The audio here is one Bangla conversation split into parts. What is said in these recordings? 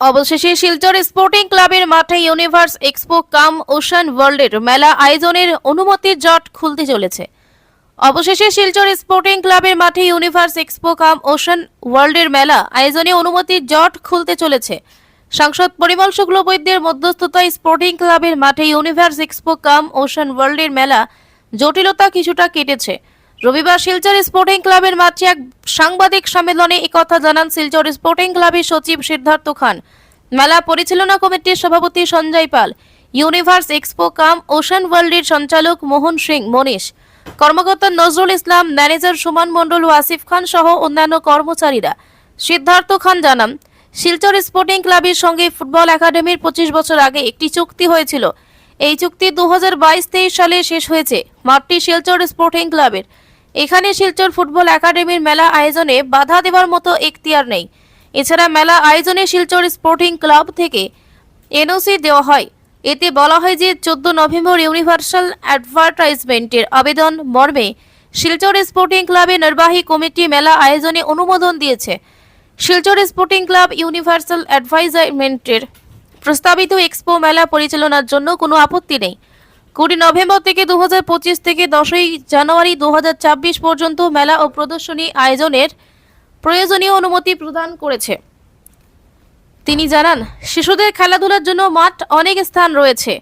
অবশেষে শিলচর স্পোর্টিং ক্লাবের মাঠে ইউনিভার্স এক্সপো কাম ওশান ওয়ার্ল্ডের মেলা আয়োজনের অনুমতির জট খুলতে চলেছে। অবশেষে শিলচর স্পোর্টিং ক্লাবের মাঠে ইউনিভার্স এক্সপো কাম ওশান ওয়ার্ল্ডের মেলা আয়োজনে অনুমতির জট খুলতে চলেছে। সাংসদ পরিমল শুক্লবৈদ্যের মধ্যস্থতায় স্পোর্টিং ক্লাবের মাঠে ইউনিভার্স এক্সপো কাম ওশান ওয়ার্ল্ডের মেলা জটিলতা কিছুটা কেটেছে। রবিবার শিলচর স্পোর্টিং ক্লাবের মাঠে এক সাংবাদিক সম্মেলনে একথা জানান শিলচর স্পোর্টিং ক্লাবের সচিব সিদ্ধার্থ খান। মেলা পরিচালনা কমিটির সভাপতি Sanjay Pal, universe expo cum ocean ওয়ার্ল্ডের সঞ্চালক মোহন সিং মনীষ, কর্মকর্তা নজরুল ইসলাম, ম্যানেজার সুমান মণ্ডল ও আসিফ খান সহ অন্যান্য কর্মচারীরা। সিদ্ধার্থ খান জানান, শিলচর স্পোর্টিং ক্লাবের সঙ্গে ফুটবল একাডেমির পঁচিশ বছর আগে একটি চুক্তি হয়েছিল। এই চুক্তি দু হাজার সালে শেষ হয়েছে। মাঠটি শিলচর স্পোর্টিং ক্লাবের এখানে শিলচর ফুটবল একাডেমির মেলা আয়োজনে বাধা দেওয়ার মতো এখতিয়ার নেই। এছাড়া মেলা আয়োজনে শিলচর স্পোর্টিং ক্লাব থেকে এনওসি দেওয়া হয়। এতে বলা হয় যে চোদ্দ নভেম্বর ইউনিভার্সাল অ্যাডভার্টাইজমেন্টের আবেদন মর্মে শিলচর স্পোর্টিং ক্লাবের নির্বাহী কমিটি মেলা আয়োজনে অনুমোদন দিয়েছে। শিলচর স্পোর্টিং ক্লাব ইউনিভার্সাল অ্যাডভাইজারমেন্টের প্রস্তাবিত এক্সপো মেলা পরিচালনার জন্য কোনো আপত্তি নেই। কুড়ি নভেম্বর থেকে দু হাজার পঁচিশ থেকে দশই জানুয়ারি দু পর্যন্ত মেলা ও প্রদর্শনী আয়োজনের প্রয়োজনীয় অনুমতি প্রদান করেছে। তিনি জানান, শিশুদের খেলাধুলার জন্য মাঠ অনেক স্থান রয়েছে।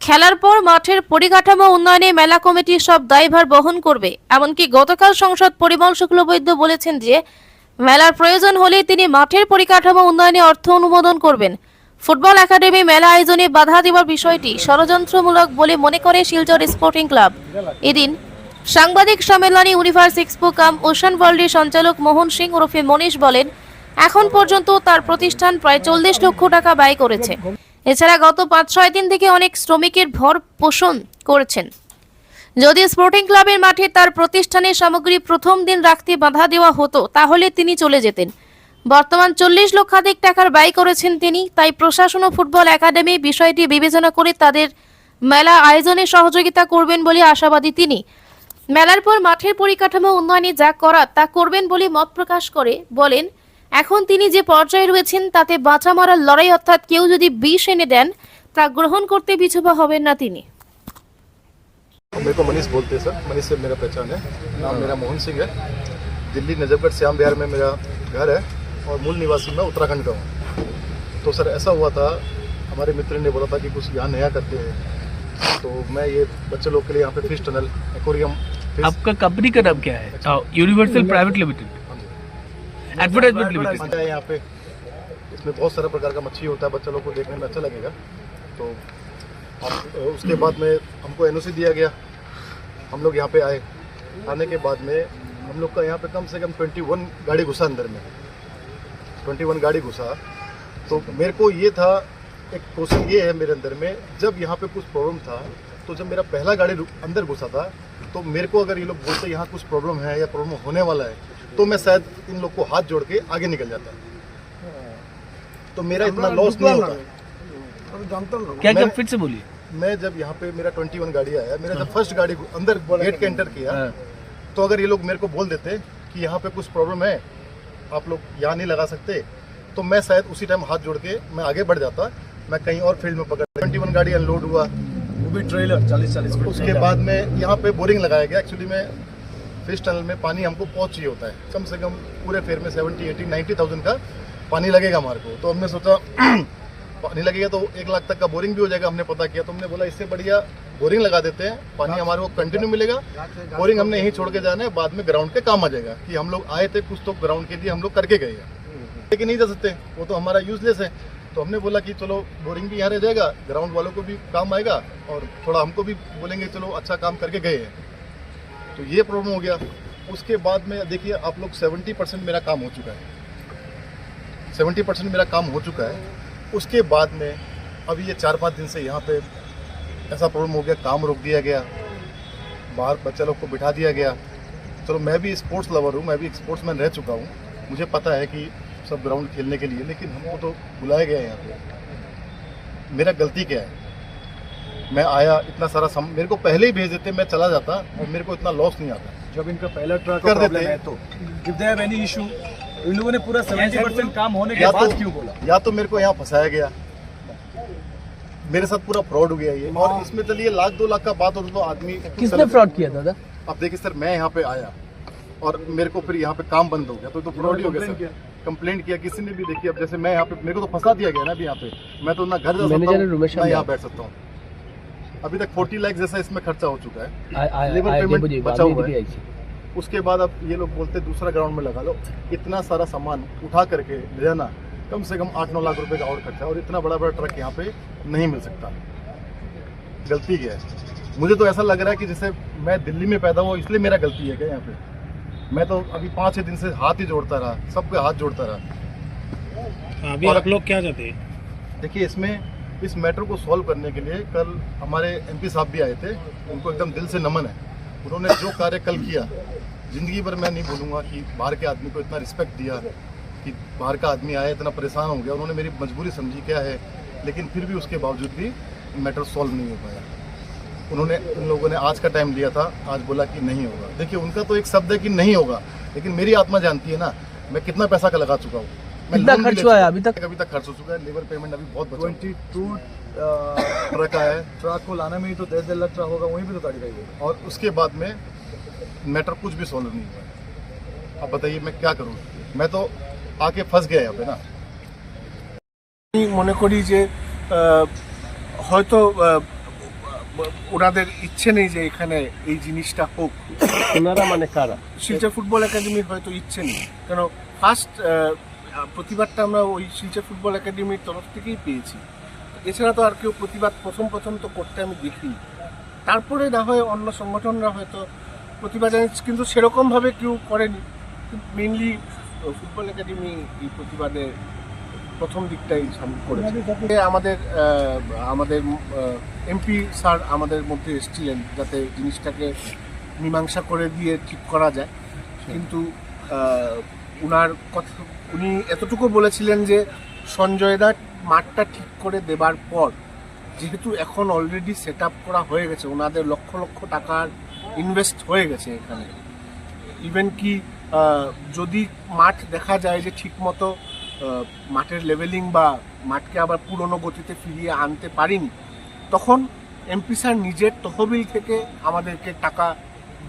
খেলার পর মাঠের পরিকাঠামো উন্নয়নে মেলা কমিটি সব দায়ভার বহন করবে। এমনকি গতকাল সংসদ পরিমল শুক্লবৈদ্য বলেছেন যে, মেলার প্রয়োজন হলে তিনি মাঠের পরিকাঠামো উন্নয়নে অর্থ অনুমোদন করবেন। ফুটবল একাডেমি মেলা আয়োজনে বাধা দেওয়ার বিষয়টি ষড়যন্ত্রমূলক বলে মনে করে শিলচর স্পোর্টিং ক্লাব। এদিন সাংবাদিক সম্মেলনে ইউনিভার্স এক্সপো কাম ওশান ওয়ার্ল্ডের সঞ্চালক মোহন সিং ওরফে মনীষ বলেন, এখন পর্যন্ত তার প্রতিষ্ঠান প্রায় চল্লিশ লক্ষ টাকা ব্যয় করেছে। এছাড়া গত পাঁচ ছয় দিন থেকে অনেক শ্রমিকের ভর পোষণ করেছেন। যদি স্পোর্টিং ক্লাবের মাঠে তার প্রতিষ্ঠানের সামগ্রী প্রথম দিন রাখতে বাধা দেওয়া হতো, তাহলে তিনি চলে যেতেন। বর্তমান চল্লিশ লক্ষাধিক টাকার ব্যয় করেছেন তিনি তাই প্রশাসন ও ফুটবল একাডেমি বিষয়টি বিবেচনা করে তাদের মেলা আয়োজনে সহযোগিতা করবেন বলে আশাবাদী তিনি মেলার পর মাঠের পরিকাঠামো উন্নয়নে যা করার তা করবেন বলে মত প্রকাশ করে বলেন এখন তিনি যে পর্যায়ে রয়েছেন তাতে বাঁচা মারার লড়াই অর্থাৎ কেউ যদি বিষ এনে দেন তা গ্রহণ করতে পিছুপা হবেন না তিনি मेरे को मनीष बोलते हैं सर मनीष से मेरा पहचान है नाम मेरा मोहन सिंह है दिल्ली नजफगढ़ श्याम बिहार में मेरा घर है और मूल निवासी मैं उत्तराखंड का हूँ। तो सर ऐसा हुआ था हमारे मित्र ने बोला था कि कुछ यहाँ नया करते हैं। तो मैं ये बच्चे लोग के लिए यहाँ पे फ़िश टनल एक्वेरियम आपका कंपनी का नाम क्या है? Universal private limited advertisement limited है यहाँ पे। इसमें बहुत सारा प्रकार का मच्छी होता है बच्चा लोग को देखने में अच्छा लगेगा। तो उसके बाद में हमको एनओसी दिया गया। हम लोग यहाँ पे आए। आने के बाद में हम लोग का यहाँ पे कम से कम 21 गाड़ी घुसा अंदर में। 21 गाड़ी घुसा। तो मेरे को ये था एक क्वेश्चन ये है मेरे अंदर में जब यहाँ पे कुछ प्रॉब्लम था तो जब मेरा पहला गाड़ी अंदर घुसा था तो मेरे को अगर ये लोग बोलते यहाँ कुछ प्रॉब्लम है या प्रॉब्लम होने वाला है तो मैं शायद इन लोग को हाथ जोड़ के आगे निकल जाता। तो मेरा इतना लॉस नहीं होता। क्या क्या फिर से बोलिए। मैं जब यहाँ पे मेरा 21 गाड़ी आया मेरा जब फ़र्स्ट गाड़ी अंदर गेट के एंटर किया हाँ। तो अगर ये लोग मेरे को बोल देते कि यहाँ पे कुछ प्रॉब्लम है आप लोग यहाँ नहीं लगा सकते तो मैं शायद उसी टाइम हाथ जोड़ के मैं आगे बढ़ जाता मैं कहीं और फ़ील्ड में पकड़ ट्वेंटी वन गाड़ी अनलोड हुआ वो भी ट्रेलर चालीस चालीस उसके बाद में यहाँ पे बोरिंग लगाया गया एक्चुअली में फ़िश टनल में पानी हमको पहुँच चाहिए होता है। कम से कम पूरे फेयर में सेवेंटी एटी नाइन्टी थाउज़ेंड का पानी लगेगा हमारे को। तो हमने सोचा पानी लगेगा तो एक लाख तक का बोरिंग भी हो जाएगा हमने पता किया। तो हमने बोला इससे बढ़िया बोरिंग लगा देते हैं पानी हमारे को कंटिन्यू मिलेगा। बोरिंग हमने यहीं छोड़ के जाना है बाद में ग्राउंड के काम आ जाएगा कि हम लोग आए थे कुछ तो ग्राउंड के लिए हम लोग करके गए हैं। लेकिन नहीं जा सकते वो तो हमारा यूजलेस है। तो हमने बोला कि चलो बोरिंग भी यहाँ रह जाएगा ग्राउंड वालों को भी काम आएगा और थोड़ा हमको भी बोलेंगे चलो अच्छा काम करके गए हैं। तो ये प्रॉब्लम हो गया। उसके बाद में देखिए आप लोग सेवेंटी परसेंट मेरा काम हो चुका है। सेवेंटी परसेंट मेरा काम हो चुका है। उसके बाद में अभी ये चार पाँच दिन से यहाँ पे ऐसा प्रॉब्लम हो गया काम रोक दिया गया बाहर बच्चा लोग को बिठा दिया गया। चलो मैं भी स्पोर्ट्स लवर हूँ मैं भी स्पोर्ट्समैन रह चुका हूँ। मुझे पता है कि सब ग्राउंड खेलने के लिए लेकिन हमको तो बुलाया गया है यहाँ पे। मेरा गलती क्या है? मैं आया इतना सारा सम मेरे को पहले ही भेज देते मैं चला जाता और मेरे को इतना लॉस नहीं आता। जब इनका पहला ट्रक कर देते है तो। If they have any issue इन लोगों ने पूरा सेवेंटी परसेंट काम होने के बाद तो क्यों बोला? या तो मेरे को यहाँ फंसाया गया। मेरे साथ पूरा फ्रॉड हो गया ये। और इसमें चलिए लाख दो लाख का बात होता तो आदमी किसने फ्रॉड किया दादा? अब देखिए सर मैं यहाँ पे आया और मेरे को फिर यहाँ पे काम बंद हो गया। तो, तो फ्रॉड ही हो गया सर कंप्लेंट किया? किसी ने भी देखी। अब जैसे मैं यहाँ पे मेरे को तो फंसा दिया गया ना अभी यहाँ पे। मैं तो ना घर जा सकता हूँ यहाँ बैठ सकता हूँ। अभी तक फोर्टी लाख जैसा इसमें खर्चा हो चुका है। लेबर पेमेंट बचा हुआ है। उसके बाद अब ये लोग बोलते हैं दूसरा ग्राउंड में लगा लो। इतना सारा सामान उठा करके ले जाना कम से कम आठ नौ लाख रुपए का और खर्चा और इतना बड़ा बड़ा ट्रक यहाँ पे नहीं मिल सकता। गलती क्या है? मुझे तो ऐसा लग रहा है कि जैसे मैं दिल्ली में पैदा हुआ इसलिए मेरा गलती है क्या यहाँ पे? मैं तो अभी पाँच छः दिन से हाथ ही जोड़ता रहा सबके हाथ जोड़ता रहा। अभी और- आप लोग क्या चाहते हैं? देखिए इसमें इस मैटर को सॉल्व करने के लिए कल हमारे एमपी साहब भी आए थे उनको एकदम दिल से नमन है। उन्होंने जो कार्य कल किया, ज़िंदगी भर मैं नहीं भूलूँगा कि बाहर के आदमी को इतना रिस्पेक्ट दिया, कि बाहर का आदमी आया, इतना परेशान हो गया, उन्होंने मेरी मजबूरी समझी क्या है, लेकिन फिर भी उसके बावजूद भी मैटर सॉल्व नहीं हो पाया। उन्होंने, उन लोगों ने आज का टाइम लिया था, आज बोला कि नहीं होगा। देखिए, उनका तो एक शब्द है कि नहीं होगा, लेकिन मेरी आत्मा जानती है ना, मैं कितना पैसा का लगा चुका हूँ। कितना लोन भी खर्च ले हुआ है चुका अभी तक? हूँ। अभी तक खर्च हो चुका है लेबर पेमेंट अभी बहुत बचा हुआ है। ट्वेंटी टू ट्रक आया है ट्रक को लाने में ही तो डेढ़ डेढ़ लाख ट्रक होगा वहीं भी तो गाड़ी रहेगी और उसके बाद में मैटर कुछ भी सॉल्व नहीं हुआ है अब बताइए मैं क्या करूँ मैं तो आके फंस गया यहाँ पे ना আমি মনে করি যে আহ, হয়তো আহ, ওনাদের ইচ্ছে নেই যে এখানে এই জিনিসটা হোক ওনারা মানে কারা শিলচর ফুটবল একাডেমির হয়তো ইচ্ছে নেই কেন ফার্স্ট প্রতিবাদটা আমরা ওই শিলচর ফুটবল একাডেমির তরফ থেকেই পেয়েছি। এছাড়া তো আর কেউ প্রতিবাদ প্রথম প্রথম তো করতে আমি দেখিনি। তারপরে না হয় অন্য সংগঠনরা হয়তো প্রতিবাদ জানিয়েছে, কিন্তু সেরকমভাবে কেউ করেনি। মেনলি ফুটবল একাডেমি এই প্রতিবাদে প্রথম দিকটাই করেছে। আমাদের আমাদের এমপি স্যার আমাদের মধ্যে এসেছিলেন যাতে জিনিসটাকে মীমাংসা করে দিয়ে ঠিক করা যায়। কিন্তু উনার কথা উনি এতটুকু বলেছিলেন যে সঞ্জয় দা মাঠটা ঠিক করে দেবার পর, যেহেতু এখন অলরেডি সেট করা হয়ে গেছে ওনাদের লক্ষ লক্ষ টাকার ইনভেস্ট হয়ে গেছে এখানে। ইভেন কি যদি মাঠ দেখা যায় যে ঠিকমতো মাঠের লেভেলিং বা মাঠকে আবার পুরনো গতিতে ফিরিয়ে আনতে পারিনি, তখন এমপি স্যার নিজের তহবিল থেকে আমাদেরকে টাকা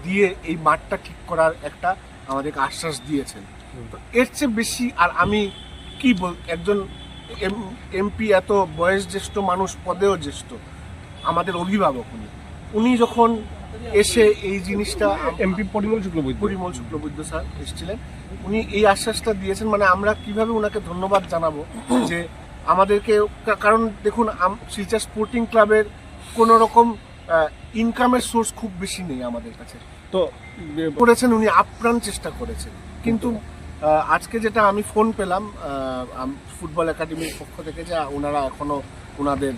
দিয়ে এই মাঠটা ঠিক করার একটা আমাদেরকে আশ্বাস দিয়েছেন। তো এর চেয়ে বেশি আর আমি কি বল একজন এমপি এত বয়স জ্যেষ্ঠ মানুষ পদেও জ্যেষ্ঠ আমাদের অভিভাবক উনি। উনি যখন এসে এই জিনিসটা এমপি পরিমল শুক্লবৈদ্য। পরিমল শুক্লবৈদ্য স্যার এসেছিলেন উনি এই আশ্বাসটা দিয়েছেন মানে আমরা কীভাবে ওনাকে ধন্যবাদ জানাব যে আমাদেরকে কারণ দেখুন আম- শিলচর স্পোর্টিং ক্লাবের কোনো রকম ইনকামের সোর্স খুব বেশি নেই আমাদের কাছে। তো করেছেন উনি আপ্রাণ চেষ্টা করেছেন। কিন্তু আজকে যেটা আমি ফোন পেলাম ফুটবল একাডেমির পক্ষ থেকে যে ওনারা এখনও ওনাদের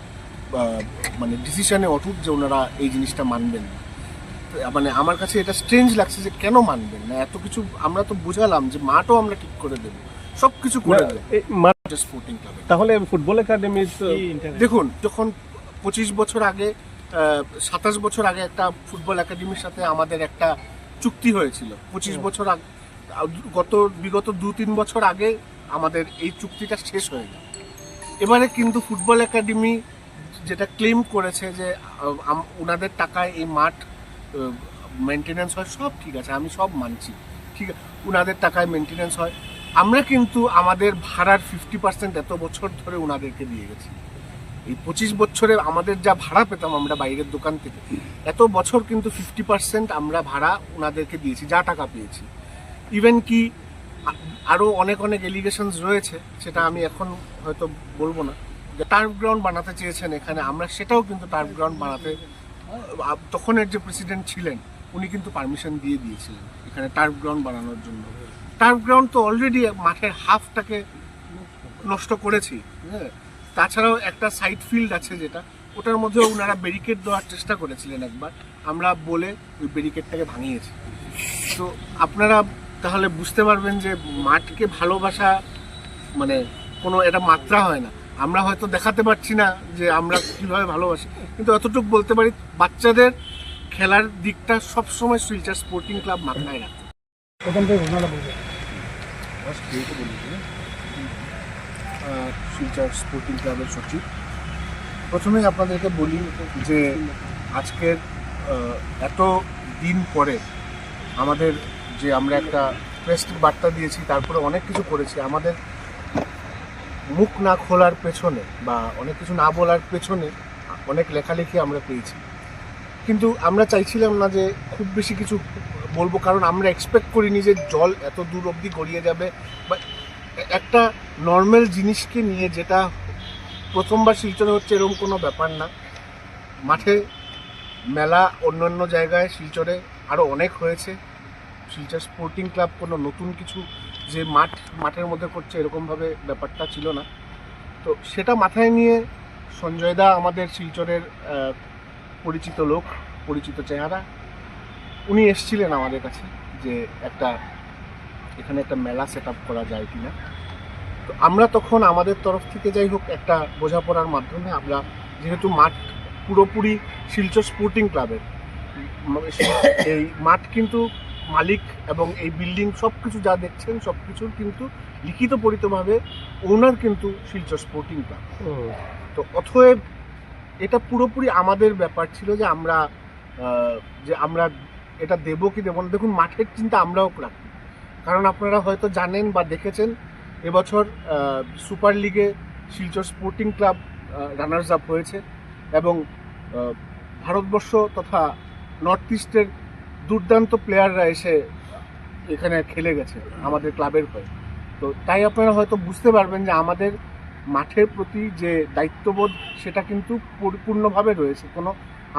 মানে ডিসিশনে অটুট যে ওনারা এই জিনিসটা মানবেন না। মানে আমার কাছে এটা স্ট্রেঞ্জ লাগছে যে কেন মানবেন না? এত কিছু আমরা তো বুঝালাম যে মাঠও আমরা ঠিক করে দেবো। সব কিছু করে দেবো। স্পোর্টিং ক্লাবে তাহলে ফুটবল একাডেমির দেখুন যখন পঁচিশ বছর আগে সাতাশ বছর আগে একটা ফুটবল একাডেমির সাথে আমাদের একটা চুক্তি হয়েছিল। পঁচিশ বছর আগে গত বিগত দু তিন বছর আগে আমাদের এই চুক্তিটা শেষ হয়ে গেল। এবারে কিন্তু ফুটবল একাডেমি যেটা ক্লেম করেছে যে ওনাদের টাকায় এই মাঠ মেনটেনেন্স হয় সব ঠিক আছে আমি সব মানছি। ঠিক আছে ওনাদের টাকায় মেনটেনেন্স হয়। আমরা কিন্তু আমাদের ভাড়ার ফিফটি পার্সেন্ট এত বছর ধরে ওনাদেরকে দিয়ে গেছি। এই পঁচিশ বছরে আমাদের যা ভাড়া পেতাম আমরা বাইরের দোকান থেকে, এত বছর কিন্তু ফিফটি পার্সেন্ট আমরা ভাড়া ওনাদেরকে দিয়েছি, যা টাকা পেয়েছি। ইভেন কি আরও অনেক অনেক এলিগেশনস রয়েছে, সেটা আমি এখন হয়তো বলব না। যে টার্ফ গ্রাউন্ড বানাতে চেয়েছেন এখানে, আমরা সেটাও কিন্তু টার্ফ গ্রাউন্ড বানাতে তখনের যে প্রেসিডেন্ট ছিলেন, উনি কিন্তু পারমিশন দিয়ে দিয়েছিলেন এখানে টার্ফ গ্রাউন্ড বানানোর জন্য। টার্ফ গ্রাউন্ড তো অলরেডি মাঠের হাফটাকে নষ্ট করেছি হ্যাঁ। তাছাড়াও একটা সাইড ফিল্ড আছে যেটা ওটার মধ্যে ওনারা ব্যারিকেড দেওয়ার চেষ্টা করেছিলেন একবার। আমরা বলে ওই ব্যারিকেডটাকে ভাঙিয়েছি। তো আপনারা তাহলে বুঝতে পারবেন যে মাঠকে ভালোবাসা মানে কোনো এটা মাত্রা হয় না। আমরা হয়তো দেখাতে পারছি না যে আমরা কীভাবে ভালোবাসি কিন্তু এতটুকু বলতে পারি বাচ্চাদের খেলার দিকটা সবসময় সুইচার স্পোর্টিং ক্লাব মাথায় রাখে আহ, শিলচর স্পোর্টিং ক্লাবের সচিব। প্রথমেই আপনাদেরকে বলি যে আজকের এত দিন পরে আমাদের যে আমরা একটা প্রেস বার্তা দিয়েছি, তারপরে অনেক কিছু করেছি, আমাদের মুখ না খোলার পেছনে বা অনেক কিছু না বলার পেছনে অনেক লেখালেখি আমরা পেয়েছি। কিন্তু আমরা চাইছিলাম না যে খুব বেশি কিছু বলব, কারণ আমরা এক্সপেক্ট করিনি যে জল এত দূর অবধি গড়িয়ে যাবে বা একটা নর্মাল জিনিসকে নিয়ে যেটা প্রথমবার শিলচরে হচ্ছে এরকম কোনো ব্যাপার না। মাঠে মেলা অন্য অন্য জায়গায় শিলচরে আরও অনেক হয়েছে। শিলচর স্পোর্টিং ক্লাব কোনো নতুন কিছু যে মাঠ, মাঠের মধ্যে করছে এরকমভাবে ব্যাপারটা ছিল না। তো সেটা মাথায় নিয়ে সঞ্জয় দা আমাদের শিলচরের পরিচিত লোক, পরিচিত চেহারা, উনি এসছিলেন আমাদের কাছে যে একটা এখানে একটা মেলা সেট আপ করা যায় কিনা। তো আমরা তখন আমাদের তরফ থেকে যাই হোক একটা বোঝাপড়ার মাধ্যমে আমরা যেহেতু মাঠ পুরোপুরি শিলচর স্পোর্টিং ক্লাবের এই মাঠ কিন্তু মালিক এবং এই বিল্ডিং সব কিছু যা দেখছেন সব কিছুর কিন্তু লিখিত পরিতভাবে ওনার কিন্তু শিলচর স্পোর্টিং ক্লাব তো অথব এটা পুরোপুরি আমাদের ব্যাপার ছিল যে আমরা যে আমরা এটা দেবো কি দেবো না দেখুন মাঠের চিন্তা আমরাও রাখি কারণ আপনারা হয়তো জানেন বা দেখেছেন, এবছর সুপার লিগে Silchar sporting club runners up হয়েছে এবং ভারতবর্ষ তথা নর্থ ইস্টের দুর্দান্ত প্লেয়াররা এসে এখানে খেলে গেছে, আমাদের ক্লাবের হয়ে। তো তাই আপনারা হয়তো বুঝতে পারবেন যে আমাদের মাঠের প্রতি যে দায়িত্ববোধ, সেটা কিন্তু পরিপূর্ণভাবে রয়েছে। কোনো,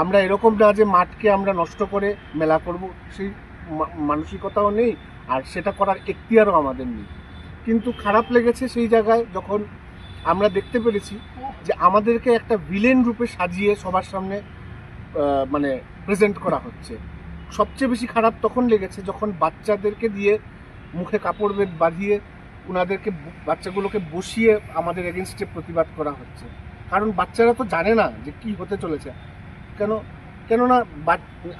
আমরা এরকম না যে মাঠকে আমরা নষ্ট করে মেলা করব, সেই মানসিকতাও নেই। আর সেটা করার এখতিয়ারও আমাদের নেই। কিন্তু খারাপ লেগেছে সেই জায়গায় যখন আমরা দেখতে পেরেছি যে আমাদেরকে একটা ভিলেন রূপে সাজিয়ে সবার সামনে মানে প্রেজেন্ট করা হচ্ছে। সবচেয়ে বেশি খারাপ তখন লেগেছে যখন বাচ্চাদেরকে দিয়ে মুখে কাপড় বাঁধিয়ে ওনাদেরকে বাচ্চাগুলোকে বসিয়ে আমাদের এগেনস্টে প্রতিবাদ করা হচ্ছে। কারণ বাচ্চারা তো জানে না যে কি হতে চলেছে। কেন? কেননা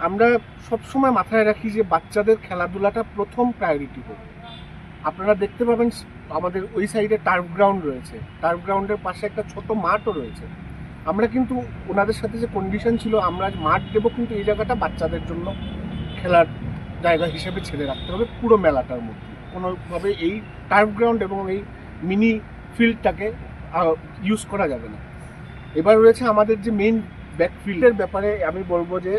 আমরা সবসময় মাথায় রাখি যে বাচ্চাদের খেলাধুলাটা প্রথম প্রায়োরিটি হোক। আপনারা দেখতে পাবেন আমাদের ওই সাইডে টার্ফ গ্রাউন্ড রয়েছে। টার্ফ গ্রাউন্ডের পাশে একটা ছোট মাঠও রয়েছে। আমরা কিন্তু ওনাদের সাথে যে কন্ডিশন ছিল, আমরা মাঠ দেবো কিন্তু এই জায়গাটা বাচ্চাদের জন্য খেলার জায়গা হিসেবে ছেড়ে রাখতে হবে পুরো মেলাটার মধ্যে। কোনোভাবে এই টার্ফ গ্রাউন্ড এবং এই মিনি ফিল্ডটাকে ইউজ করা যাবে না। এবার রয়েছে আমাদের যে মেইন ব্যাকফিল্ডের ব্যাপারে আমি বলব যে,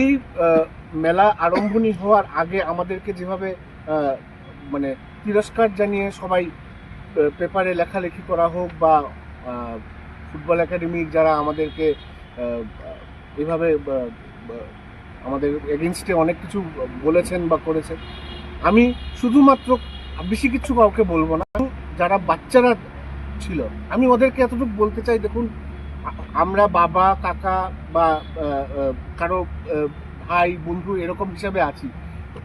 এই মেলা আরম্ভণী হওয়ার আগে আমাদেরকে যেভাবে মানে তিরস্কার জানিয়ে সবাই পেপারে লেখালেখি করা হোক বা ফুটবল একাডেমি যারা আমাদেরকে এভাবে আমাদের এগেনস্টে অনেক কিছু বলেছেন বা করেছেন, আমি শুধুমাত্র বেশি কিছু কাউকে বলব না, যারা বাচ্চারা ছিল, আমি ওদেরকে এতটুকু বলতে চাই, দেখুন আমরা বাবা, কাকা বা কারও ভাই, বন্ধু এরকম হিসাবে আছি।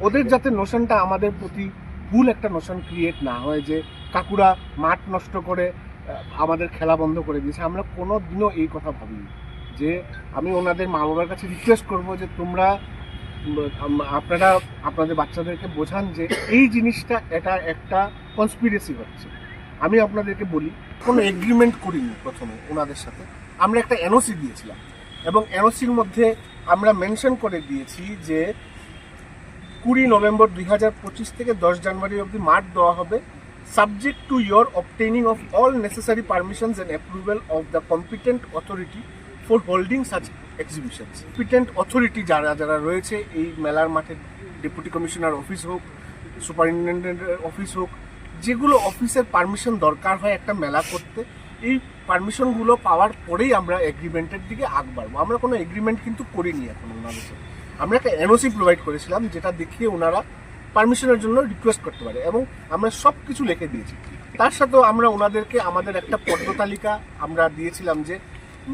ওদের যাতে নোশনটা আমাদের প্রতি ভুল একটা নোশন ক্রিয়েট না হয় যে কাকুরা মাঠ নষ্ট করে আমাদের খেলা বন্ধ করে দিয়েছে, আমরা কোনো দিনও এই কথা ভাবিনি। যে আমি ওনাদের মা বাবার কাছে রিকোয়েস্ট করব যে তোমরা আপনারা, আপনাদের বাচ্চাদেরকে বোঝান যে এই জিনিসটা এটা একটা কনস্পিরেসি হচ্ছে। আমি আপনাদেরকে বলি, কোনো এগ্রিমেন্ট করিনি প্রথমে ওনাদের সাথে। আমরা একটা এনওসি দিয়েছিলাম। এবং এনওসির মধ্যে আমরা মেনশন করে দিয়েছি যে কুড়ি নভেম্বর দুই হাজার পঁচিশ থেকে দশ জানুয়ারি অবধি মাঠ দেওয়া হবে subject to your obtaining of all necessary permissions and approval of the competent authority for holding such exhibitions competent authority যারা যারা রয়েছে, এই মেলার মাঠে ডেপুটি কমিশনার অফিস হোক সুপারিনটেন্ডেন্টের অফিস হোক, যেগুলো অফিসের পারমিশন দরকার হয় একটা মেলা করতে, এই পারমিশনগুলো পাওয়ার পরেই আমরা এগ্রিমেন্টের দিকে আগ বাড়বো। আমরা কোনো এগ্রিমেন্ট কিন্তু করিনি এখন ওনাদের সাথে। আমরা একটা এনওসি প্রোভাইড করেছিলাম যেটা দেখিয়ে ওনারা পারমিশনের জন্য রিকোয়েস্ট করতে পারে এবং আমরা সব কিছু লিখে দিয়েছি। তার সাথেও আমরা ওনাদেরকে আমাদের একটা পদ্ম তালিকা আমরা দিয়েছিলাম যে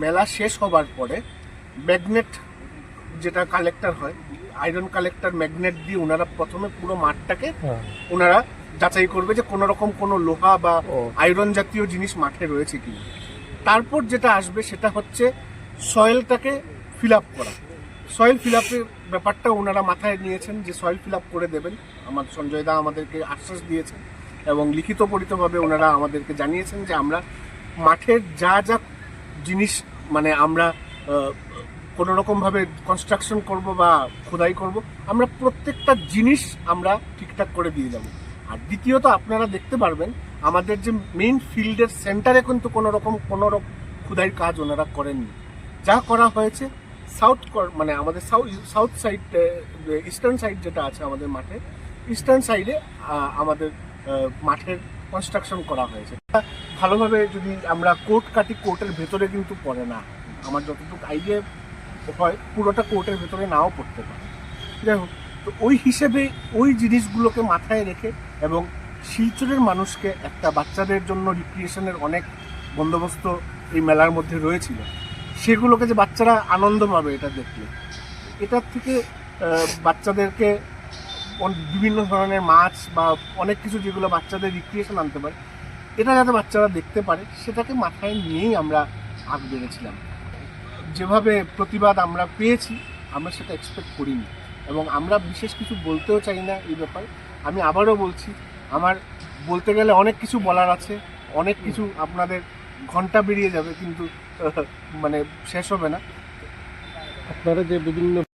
মেলা শেষ হবার পরে ম্যাগনেট যেটা কালেক্টর হয় আয়রন কালেক্টর ম্যাগনেট দিয়ে ওনারা প্রথমে পুরো মাঠটাকে ওনারা যাচাই করবে যে কোনো রকম কোনো লোহা বা আয়রন জাতীয় জিনিস মাঠে রয়েছে কি তারপর যেটা আসবে সেটা হচ্ছে সয়েলটাকে ফিল আপ করা। সয়েল ফিল আপের ব্যাপারটা ওনারা মাথায় নিয়েছেন যে সয়েল ফিল আপ করে দেবেন। আমার সঞ্জয় দা আমাদেরকে আশ্বাস দিয়েছেন এবং লিখিত পরিতভাবে ওনারা আমাদেরকে জানিয়েছেন যে আমরা মাঠের যা যা জিনিস মানে আমরা কোনো রকমভাবে কনস্ট্রাকশন করব বা খোদাই করব, আমরা প্রত্যেকটা জিনিস আমরা ঠিকঠাক করে দিয়ে যাব। আর দ্বিতীয়ত আপনারা দেখতে পারবেন আমাদের যে মেইন ফিল্ডের সেন্টারে কিন্তু কোনো রকম কোনো রকম খোদাইয়ের কাজ ওনারা করেননি। যা করা হয়েছে সাউথ মানে আমাদের south south side eastern side যেটা আছে আমাদের মাঠে ইস্টার্ন সাইডে আমাদের মাঠের কনস্ট্রাকশন করা হয়েছে। ভালোভাবে যদি আমরা কোর্ট কাটি কোর্টের ভেতরে কিন্তু পড়ে না। আমার যতটুকু আইডিয়া হয়, পুরোটা কোর্টের ভেতরে নাও পড়তে পারে। যাই হোক, তো ওই হিসেবে ওই জিনিসগুলোকে মাথায় রেখে এবং শিলচরের মানুষকে একটা বাচ্চাদের জন্য রিক্রিয়েশনের অনেক বন্দোবস্ত এই মেলার মধ্যে রয়েছিল। সেগুলোকে যে বাচ্চারা আনন্দ পাবে এটা দেখলে। এটার থেকে বাচ্চাদেরকে বিভিন্ন ধরনের মাছ বা অনেক কিছু যেগুলো বাচ্চাদের রিক্রিয়েশন আনতে পারে, এটা যাতে বাচ্চারা দেখতে পারে, সেটাকে মাথায় নিয়েই আমরা আগ বেড়েছিলাম। যেভাবে প্রতিবাদ আমরা পেয়েছি, আমরা সেটা এক্সপেক্ট করিনি। এবং আমরা বিশেষ কিছু বলতেও চাই না এই ব্যাপারে। আমি আবারও বলছি আমার বলতে গেলে অনেক কিছু বলার আছে, অনেক কিছু আপনাদের ঘণ্টা বেরিয়ে যাবে, কিন্তু মানে শেষ হবে না। আপনারা যে বিভিন্ন